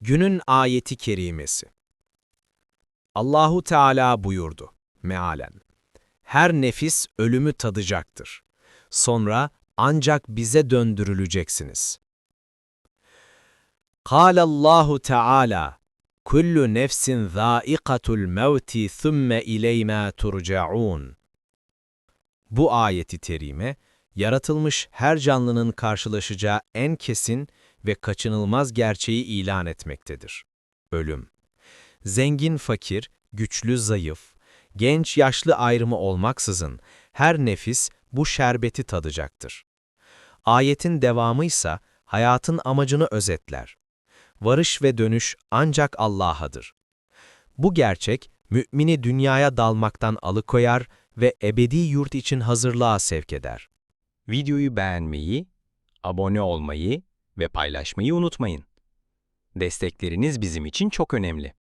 Günün ayeti kerimesi. Allahu Teala buyurdu mealen. Her nefis ölümü tadacaktır. Sonra ancak bize döndürüleceksiniz. Allahu Teala Kullu nefsin zâikatul mevti thumme ileyna turcaun. Bu ayeti terime, yaratılmış her canlının karşılaşacağı en kesin ve kaçınılmaz gerçeği ilan etmektedir. Ölüm. Zengin fakir, güçlü zayıf, genç yaşlı ayrımı olmaksızın her nefis bu şerbeti tadacaktır. Ayetin devamı ise hayatın amacını özetler. Varış ve dönüş ancak Allah'adır. Bu gerçek, mümini dünyaya dalmaktan alıkoyar ve ebedi yurt için hazırlığa sevk eder. Videoyu beğenmeyi, abone olmayı ve paylaşmayı unutmayın. Destekleriniz bizim için çok önemli.